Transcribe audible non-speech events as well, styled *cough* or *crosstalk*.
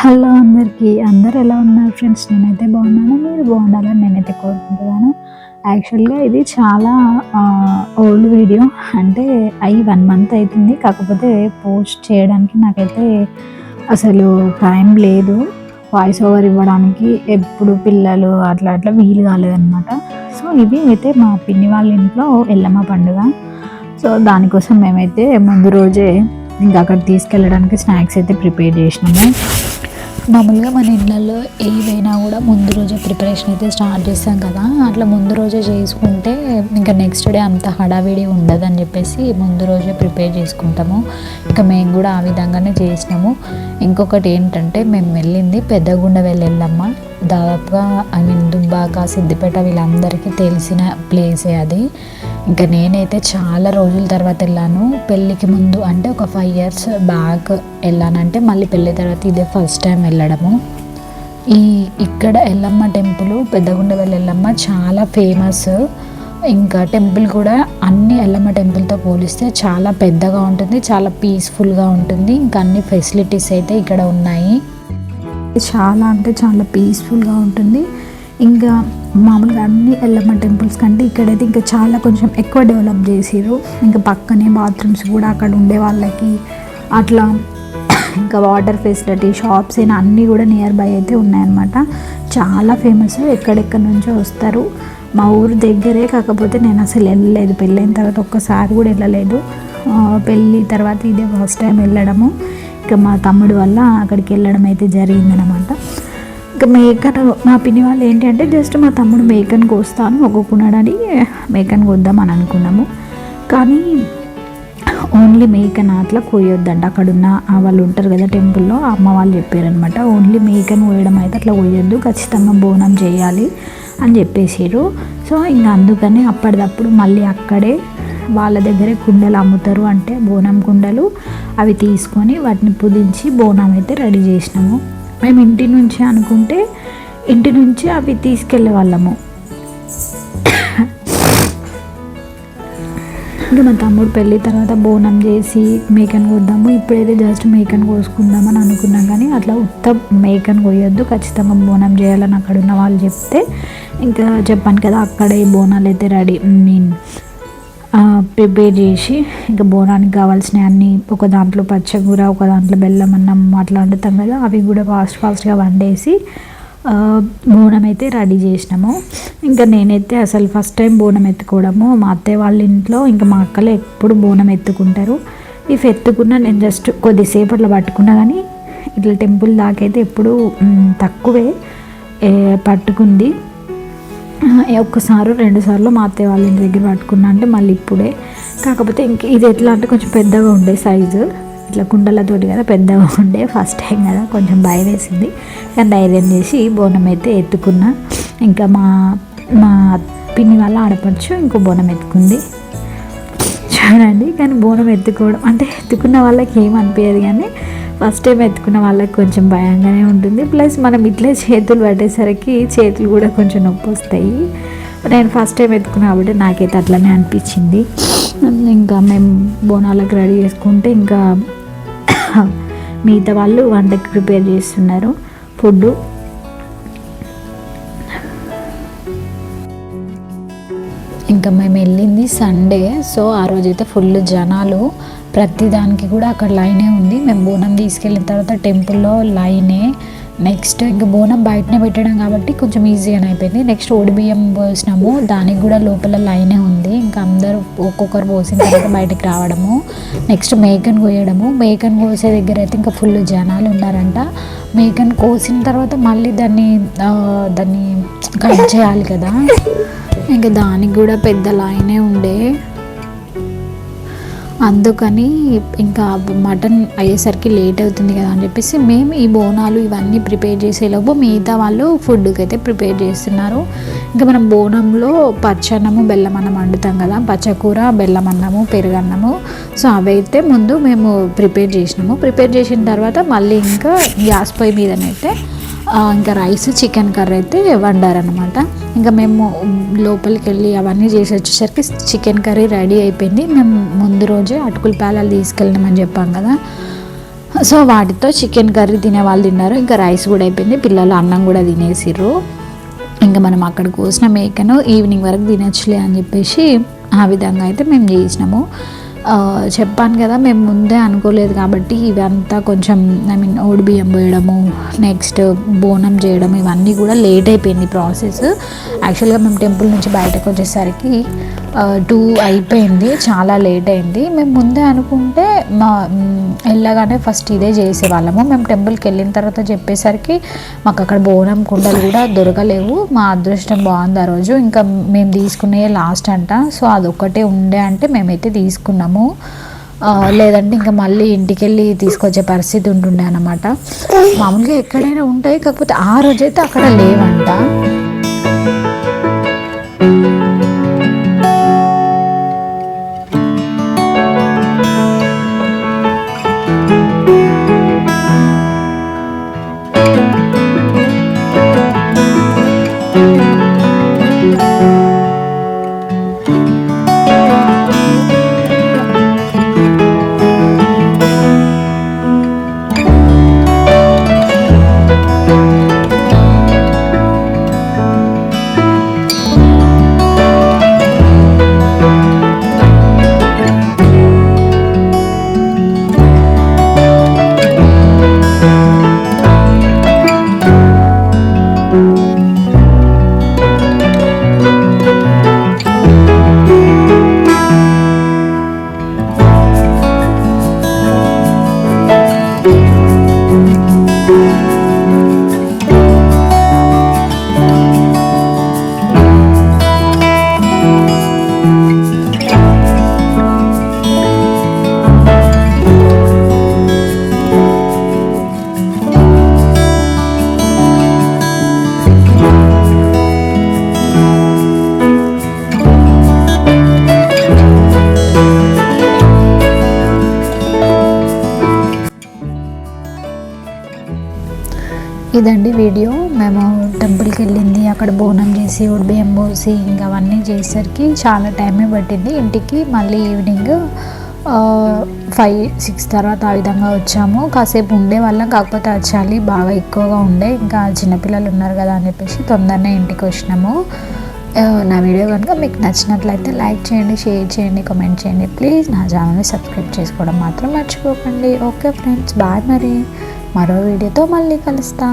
Hello అందరికీ. అందరు ఎలా ఉన్నారు ఫ్రెండ్స్? నేనైతే బాగున్నాను. మీరు బాగుండాలని నేనైతే కోరుకుంటున్నాను. యాక్చువల్గా ఇది చాలా ఓల్డ్ వీడియో. అంటే అయి వన్ మంత్ అవుతుంది కాకపోతే పోస్ట్ చేయడానికి నాకైతే అసలు టైం లేదు. వాయిస్ ఓవర్ ఇవ్వడానికి ఎప్పుడు పిల్లలు అట్లా అట్లా వీలు కాలేదన్నమాట. సో ఇది అయితే మా పిన్ని వాళ్ళ ఇంట్లో ఎల్లమ్మ పండుగ. సో దానికోసం మేమైతే ముందు రోజే ఇంకా అక్కడ తీసుకెళ్ళడానికి స్నాక్స్ అయితే ప్రిపేర్ చేసినాము. మామూలుగా మన ఇళ్ళల్లో ఏవైనా కూడా ముందు రోజే ప్రిపరేషన్ అయితే స్టార్ట్ చేస్తాం కదా. అట్లా ముందు రోజే చేసుకుంటే ఇంకా నెక్స్ట్ డే అంత హడావిడి ఉండదని చెప్పేసి ముందు రోజే ప్రిపేర్ చేసుకుంటాము. ఇంకా మేము కూడా ఆ విధంగానే చేసినాము. ఇంకొకటి ఏంటంటే మేము వెళ్ళింది పెద్దగుండ వెళ్ళమ్మ దాదాపుగా ఐ మీన్ దుబ్బాక సిద్దిపేట వీళ్ళందరికీ తెలిసిన ప్లేసే అది. ఇంకా నేనైతే చాలా రోజుల తర్వాత వెళ్ళాను. పెళ్ళికి ముందు అంటే ఒక ఫైవ్ ఇయర్స్ బ్యాక్ వెళ్ళానంటే మళ్ళీ పెళ్ళి తర్వాత ఇదే ఫస్ట్ టైం వెళ్ళడము. ఈ ఇక్కడ ఎల్లమ్మ టెంపుల్ పెద్దగుండవెల్లి ఎల్లమ్మ చాలా ఫేమస్ ఇంకా టెంపుల్ కూడా అన్ని ఎల్లమ్మ టెంపుల్తో పోలిస్తే చాలా పెద్దగా ఉంటుంది చాలా పీస్ఫుల్గా ఉంటుంది. ఇంకా అన్ని ఫెసిలిటీస్ అయితే ఇక్కడ ఉన్నాయి. చాలా అంటే చాలా పీస్ఫుల్గా ఉంటుంది. ఇంకా మామూలుగా అన్ని ఎల్లమ్మ టెంపుల్స్ కంటే ఇక్కడైతే ఇంకా చాలా కొంచెం ఎక్కువ డెవలప్ చేసారు ఇంకా పక్కనే బాత్రూమ్స్ కూడా అక్కడ ఉండే వాళ్ళకి అట్లా ఇంకా వాటర్ ఫెసిలిటీ షాప్స్ అయినా అన్నీ కూడా నియర్ బై అయితే ఉన్నాయన్నమాట. చాలా ఫేమస్ ఎక్కడెక్కడి నుంచో వస్తారు. మా ఊరు దగ్గరే కాకపోతే నేను అసలు వెళ్ళలేదు. పెళ్ళైన తర్వాత ఒక్కసారి కూడా వెళ్ళలేదు. పెళ్ళి తర్వాత ఇదే ఫస్ట్ టైం వెళ్ళడము. ఇంకా మా తమ్ముడు వల్ల అక్కడికి వెళ్ళడం అయితే జరిగిందనమాట ఇంకా మేకను మా పిన్ని వాళ్ళు ఏంటి అంటే జస్ట్ మా తమ్ముడు మేకను కోస్తాను ఒక్కొక్కనాడని మేకను కోద్దాం అని అనుకున్నాము. కానీ ఓన్లీ మేకను అట్లా కోయొద్దంట. అక్కడున్న వాళ్ళు ఉంటారు కదా టెంపుల్లో అమ్మ వాళ్ళు చెప్పారనమాట ఓన్లీ మేకను కోయడం అయితే అట్లా కోయొద్దు ఖచ్చితంగా బోనం చేయాలి అని చెప్పేసారు సో ఇంకా అందుకని అప్పటిదప్పుడు మళ్ళీ అక్కడే వాళ్ళ దగ్గరే కుండలు అమ్ముతారు అంటే బోనం కుండలు అవి తీసుకొని వాటిని పుదించి బోనం అయితే రెడీ చేసినాము. మేము ఇంటి నుంచి అనుకుంటే ఇంటి నుంచి అవి తీసుకెళ్ళే వాళ్ళము. ఇంకా మా తమ్ముడు పెళ్ళి తర్వాత బోనం చేసి మేకను కొద్దాము. ఇప్పుడైతే జస్ట్ మేకను కోసుకుందామని అనుకున్నాం కానీ అట్లా ఉత్త మేకను కొయ్యొద్దు. ఖచ్చితంగా బోనం చేయాలని అక్కడ ఉన్న వాళ్ళు చెప్తే ఇంకా చెప్పాను కదా అక్కడే బోనాలు అయితే రెడీ. మీన్ ప్రిపేర్ చేసి ఇంకా బోనానికి కావాల్సిన అన్ని ఒక దాంట్లో పచ్చకూర ఒక దాంట్లో బెల్లం అన్నం అట్లా వండుతాం కదా అవి కూడా ఫాస్ట్ ఫాస్ట్గా వండేసి బోనం అయితే రెడీ చేసినాము. ఇంకా నేనైతే అసలు ఫస్ట్ టైం బోనం ఎత్తుకోవడము. మా అత్తయ్య వాళ్ళ ఇంట్లో ఇంకా మా అక్కలు ఎప్పుడు బోనం ఎత్తుకుంటారు. ఇఫ్ ఎత్తుకున్నా నేను జస్ట్ కొద్దిసేపు అట్లా పట్టుకున్నా కానీ ఇట్లా టెంపుల్ దాకైతే ఎప్పుడు తక్కువే పట్టుకుంది. ఒక్కసారి రెండు సార్లు మా అత్తయ్య వాళ్ళ ఇంటి దగ్గర పట్టుకున్నా అంటే మళ్ళీ ఇప్పుడే. కాకపోతే ఇంక ఇది ఎట్లా అంటే కొంచెం పెద్దగా ఉండే సైజు ఇట్లా కుండలతోటి కదా పెద్దగా ఉండే ఫస్ట్ టైం కదా కొంచెం భయం వేసింది. కానీ ధైర్యం చేసి బోనం అయితే ఎత్తుకున్నా. ఇంకా మా మా పిన్ని వాళ్ళ ఆడపడుచు ఇంకో బోనం ఎత్తుకుంది. చూడండి కానీ బోనం ఎత్తుకోవడం అంటే ఎత్తుకున్న వాళ్ళకి ఏమనిపించదు కానీ ఫస్ట్ టైం ఎత్తుకున్న వాళ్ళకి కొంచెం భయంగానే ఉంటుంది. ప్లస్ మనం ఇట్లే చేతులు పట్టేసరికి చేతులు కూడా కొంచెం నొప్పి వస్తాయి. నేను ఫస్ట్ టైం ఎత్తుకున్నా కాబట్టి నాకైతే అట్లనే అనిపించింది. ఇంకా మేము బోనాలకు రెడీ చేసుకుంటే ఇంకా *coughs* మిగతా వాళ్ళు వంటకి ప్రిపేర్ చేస్తున్నారు. ఫుడ్ ఇంకా మేము వెళ్ళింది సండే సో ఆ రోజైతే ఫుల్ జనాలు ప్రతిదానికి కూడా అక్కడ లైనే ఉంది. మేము బోనం తీసుకెళ్ళిన తర్వాత టెంపుల్లో లైనే నెక్స్ట్ ఇంకా బోనం బయటనే పెట్టడం కాబట్టి కొంచెం ఈజీగానే అయిపోయింది. నెక్స్ట్ బియ్యం పోసినాము దానికి కూడా లోపల లైనే ఉంది. ఇంకా ఒక్కొక్కరు పోసిన తర్వాత బయటకు రావడము నెక్స్ట్ మేకను కోయడము. మేకను కోసే దగ్గర అయితే ఇంకా ఫుల్ జనాలు ఉన్నారంట. మేకను కోసిన తర్వాత మళ్ళీ దాన్ని దాన్ని కట్ చేయాలి కదా. ఇంకా దానికి కూడా పెద్ద లైనే ఉండే. అందుకని ఇంకా మటన్ అయ్యేసరికి లేట్ అవుతుంది కదా అని చెప్పేసి మేము ఈ బోనాలు ఇవన్నీ ప్రిపేర్ చేసేలోపు మిగతా వాళ్ళు ఫుడ్కి అయితే ప్రిపేర్ చేస్తున్నారు. ఇంకా మనం బోనంలో పచ్చన్నము బెల్లం అన్నం వండుతాం కదా. పచ్చకూర బెల్లం అన్నము పెరుగన్నము. సో అవైతే ముందు మేము ప్రిపేర్ చేసినాము. ప్రిపేర్ చేసిన తర్వాత మళ్ళీ ఇంకా గ్యాస్ పొయ్యి మీదనైతే ఇంకా రైస్ చికెన్ కర్రీ అయితే వండారనమాట ఇంకా మేము లోపలికి వెళ్ళి అవన్నీ చేసి వచ్చేసరికి చికెన్ కర్రీ రెడీ అయిపోయింది. మేము ముందు రోజే అటుకుల పేలాలు తీసుకెళ్ళినామని చెప్పాం కదా. సో వాటితో చికెన్ కర్రీ తినే వాళ్ళు తిన్నారు. ఇంకా రైస్ కూడా అయిపోయింది. పిల్లలు అన్నం కూడా తినేసిర్రు. ఇంకా మనం అక్కడ కోసిన మేకను ఈవినింగ్ వరకు తినచ్చులే అని చెప్పేసి ఆ విధంగా అయితే మేము చేసినాము. చెప్పాను కదా మేము ముందే అనుకోలేదు కాబట్టి ఇవంతా కొంచెం ఐ మీన్ ఓడి బియ్యం పోయడము నెక్స్ట్ బోనం చేయడం ఇవన్నీ కూడా లేట్ అయిపోయింది ప్రాసెస్ యాక్చువల్గా మేము టెంపుల్ నుంచి బయటకు వచ్చేసరికి టూ అయిపోయింది చాలా లేట్ అయింది. మేము ముందే అనుకుంటే మా వెళ్ళగానే ఫస్ట్ ఇదే చేసేవాళ్ళము. మేము టెంపుల్కి వెళ్ళిన తర్వాత చెప్పేసరికి మాకు అక్కడ బోనం కుండలు కూడా దొరకలేవు. మా అదృష్టం బాగుంది ఆ రోజు. ఇంకా మేము తీసుకునే లాస్ట్ అంట. సో అదొక్కటే ఉండే అంటే మేమైతే తీసుకున్నాము. లేదంటే ఇంకా మళ్ళీ ఇంటికి వెళ్ళి తీసుకొచ్చే పరిస్థితి ఉంటుండే అనమాట మామూలుగా ఎక్కడైనా ఉంటాయి కాకపోతే ఆ రోజైతే అక్కడ లేవంట. ఇదండి వీడియో. మేము టెంపుల్కి వెళ్ళింది అక్కడ బోనం చేసి ఉడిబియ్యం పోసి ఇంకా అవన్నీ చేసేసరికి చాలా టైమే పట్టింది. ఇంటికి మళ్ళీ ఈవినింగ్ ఫైవ్ సిక్స్ తర్వాత ఆ విధంగా వచ్చాము. కాసేపు ఉండే వాళ్ళం కాకపోతే ఆ చలి బాగా ఎక్కువగా ఉండే. ఇంకా చిన్నపిల్లలు ఉన్నారు కదా అని చెప్పేసి తొందరనే ఇంటికి వచ్చినాము. నా వీడియో కనుక మీకు నచ్చినట్లయితే లైక్ చేయండి షేర్ చేయండి కామెంట్ చేయండి. ప్లీజ్ నా ఛానల్ని సబ్స్క్రైబ్ చేసుకోవడం మాత్రం మర్చిపోకండి. ఓకే ఫ్రెండ్స్ బాయ్ మరి. మరో వీడియోతో మళ్ళీ కలుస్తా.